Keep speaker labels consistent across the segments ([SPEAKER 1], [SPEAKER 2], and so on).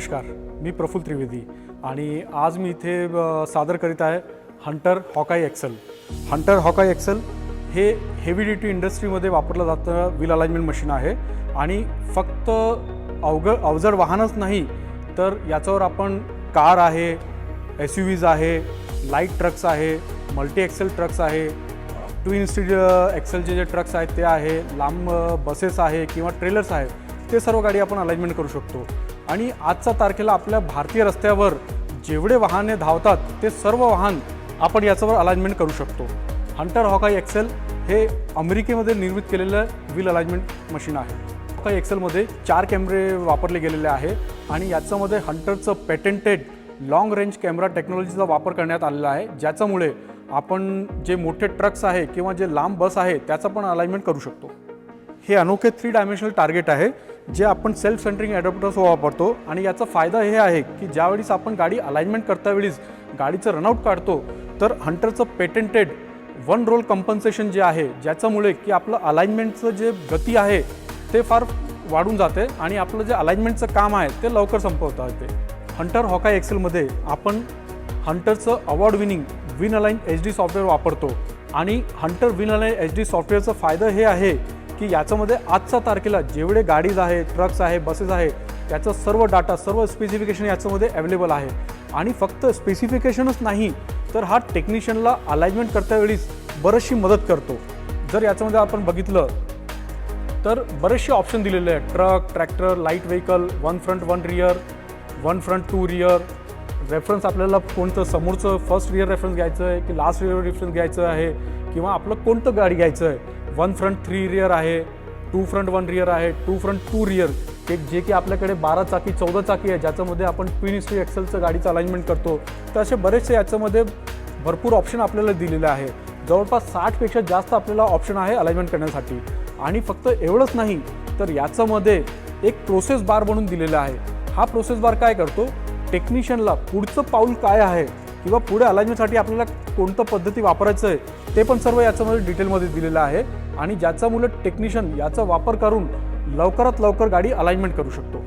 [SPEAKER 1] नमस्कार मी प्रफुल त्रिवेदी आणि आज मी इथे सादर करीत आहे Hunter Hawkeye Excel. Hunter Hawkeye Excel हे हेवी ड्युटी इंडस्ट्रीमध्ये वापरलं जातं व्हील अलाइनमेंट मशीन आहे आणि फक्त अवघ अवजड वाहनच नाही तर याच्यावर आपण कार आहे एस यू व्हीज आहे लाइट ट्रक्स आहे मल्टी एक्सेल ट्रक्स आहे ट्विन स्टीड एक्सेलचे जे ट्रक्स आहेत ते आहे लांब बसेस आहे किंवा ट्रेलर्स आहेत ते सर्व गाडी आपण अलाइनमेंट करू शकतो. आणि आजच्या तारखेला आपल्या भारतीय रस्त्यावर जेवढे वाहने धावतात ते सर्व वाहन आपण याच्यावर अलाइनमेंट करू शकतो. हंटर हॉकाई एक्सेल हे अमेरिकेमध्ये निर्मित केलेलं व्हील अलाइनमेंट मशीन आहे. हॉकाई एक्सेलमध्ये चार कॅमेरे वापरले गेलेले आहे आणि याच्यामध्ये हंटरचं पेटेंटेड लाँग रेंज कॅमेरा टेक्नॉलॉजीचा वापर करण्यात आलेला आहे. ज्याच्यामुळे आपण जे मोठे ट्रक्स आहे किंवा जे लांब बस आहे त्याचं पण अलाइनमेंट करू शकतो. हे अनोखे थ्री डायमेन्शनल टार्गेट आहे. जे आपण सेल्फ सेंटरिंग ॲडॉप्टर्स वापरतो आणि याचा फायदा हे आहे की ज्यावेळेस आपण गाडी अलाइनमेंट करता वेळीस गाडीचं रनआउट काढतो तर हंटरचं पेटेंटेड वन रोल कंपन्सेशन जे आहे ज्याच्यामुळे की आपलं अलाइनमेंटचं जे गती आहे ते फार वाढून जाते आणि आपलं जे अलाइनमेंटचं काम आहे ते लवकर संपवता येते. हंटर हॉकाय एक्सेलमध्ये आपण हंटरचं award winning WinAlign H D software वापरतो. आणि Hunter win align H D सॉफ्टवेअरचं फायदा हे आहे की याच्यामध्ये आजच्या तारखेला जेवढे गाडीज आहे ट्रक्स आहे बसेस आहे त्याचं सर्व डाटा सर्व स्पेसिफिकेशन याच्यामध्ये अवेलेबल आहे. आणि फक्त स्पेसिफिकेशनच नाही तर हा टेक्निशियनला अलाइनमेंट करतावेळीस बरीचशी मदत करतो. जर याच्यामध्ये आपण बघितलं तर बरेचसे ऑप्शन दिलेले आहेत. Truck tractor light vehicle one front one rear one front two rear reference आपल्याला कोणतं? समोरचं फर्स्ट रिअर रेफरन्स घ्यायचं आहे की लास्ट रिअर रेफरन्स घ्यायचं आहे? किंवा आपलं कोणतं गाडी घ्यायचं आहे वन फ्रंट थ्री रियर आहे टू फ्रंट वन रियर आहे टू फ्रंट टू रियर एक जे की आपल्याकडे बारा चाकी चौदा चाकी आहे ज्याच्यामध्ये आपण ट्विन हिस्ट्री एक्सेलचं गाडीचं अलाइनमेंट करतो. तर असे बरेचसे याच्यामध्ये भरपूर ऑप्शन आपल्याला दिलेले आहे. जवळपास साठपेक्षा जास्त आपल्याला ऑप्शन आहे अलाइनमेंट करण्यासाठी. आणि फक्त एवढंच नाही तर याच्यामध्ये एक प्रोसेस बार म्हणून दिलेला आहे. हा प्रोसेस बार काय करतो? टेक्निशियनला पुढचं पाऊल काय आहे? किंवा पुढे अलाइनमेंटसाठी आपल्याला कोणतं पद्धती वापरायचं आहे ते पण सर्व याच्यामध्ये डिटेलमध्ये दिलेलं आहे. आणि ज्याचा मुलं टेक्निशियन याचा वापर करून लवकरात लवकर गाडी अलाइनमेंट करू शकतो.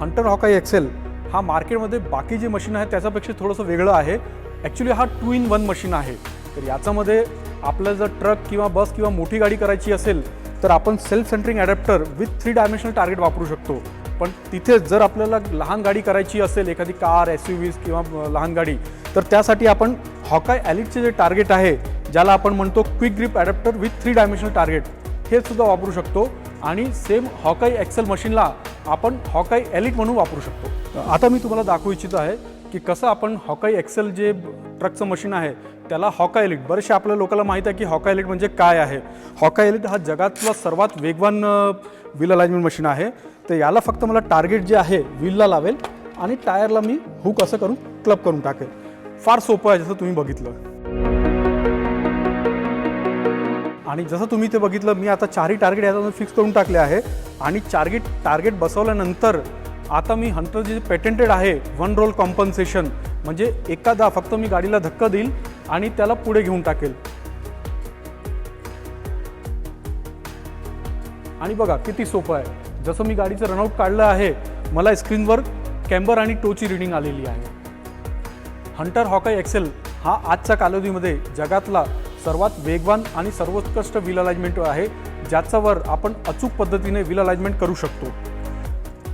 [SPEAKER 1] हंटर हॉकाई एक्सेल हा मार्केटमध्ये बाकी जे मशीन आहे त्याच्यापेक्षा थोडंसं वेगळं आहे. ॲक्च्युली हा टू इन वन मशीन आहे. तर याच्यामध्ये आपल्याला जर ट्रक किंवा बस किंवा मोठी गाडी करायची असेल तर आपण self centering adapter with three dimensional target वापरू शकतो. पण तिथे जर आपल्याला लहान गाडी करायची असेल एखादी कार एस यू व्हीज किंवा लहान गाडी तर त्यासाठी आपण हॉकाय ॲलिटचे जे टार्गेट आहे ज्याला आपण म्हणतो quick grip adapter with three dimensional target हे सुद्धा वापरू शकतो. आणि सेम हॉकाई एक्सेल मशीनला आपण हॉकाई एलिट म्हणून वापरू शकतो. आता मी तुम्हाला दाखवू इच्छितो आहे की कसं आपण हॉकाई एक्सेल जे ट्रकचं मशीन आहे त्याला हॉका एलिट. बरेचसे आपल्या लोकांना माहीत आहे की हॉका एलिट म्हणजे काय आहे? हॉका एलिट हा जगातला सर्वात वेगवान व्हील अलाइनमेंट मशीन आहे. तर याला फक्त मला टार्गेट जे आहे व्हीलला लावेल आणि टायरला मी हुक असं करून क्लब करून टाकेल. फार सोपं आहे जसं तुम्ही बघितलं. आणि जसं तुम्ही ते बघितलं मी आता चारही टार्गेट याचा फिक्स करून टाकले आहे. आणि चार्गेट टार्गेट बसवल्यानंतर आता मी हंटर जे पेटेंटेड आहे वन रोल कॉम्पन्सेशन म्हणजे एखादा फक्त मी गाडीला धक्का देईल आणि त्याला पुढे घेऊन टाकेल. आणि बघा किती सोपं आहे. जसं मी गाडीचं रनआउट काढलं आहे मला स्क्रीनवर कॅम्बर आणि टोची रिडिंग आलेली आहे. हंटर हॉकाय एक्सेल हा आजच्या कालावधीमध्ये जगातला सर्वात वेगवान आणि सर्वोत्कृष्ट व्हील अलाइनमेंट आहे ज्याच्यावर आपण अचूक पद्धतीने व्हील अलाइनमेंट करू शकतो.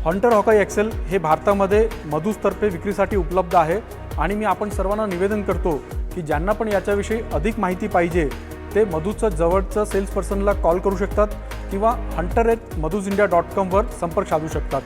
[SPEAKER 1] हंटर हॉकाय एक्सेल हे भारतामध्ये मधूसतर्फे विक्रीसाठी उपलब्ध आहे आणि मी आपण सर्वांना निवेदन करतो की ज्यांना पण याच्याविषयी अधिक माहिती पाहिजे ते मधूचं जवळचं सेल्स पर्सनला कॉल करू शकतात किंवा हंटर एट मधूज इंडिया डॉट कॉमवर संपर्क साधू शकतात.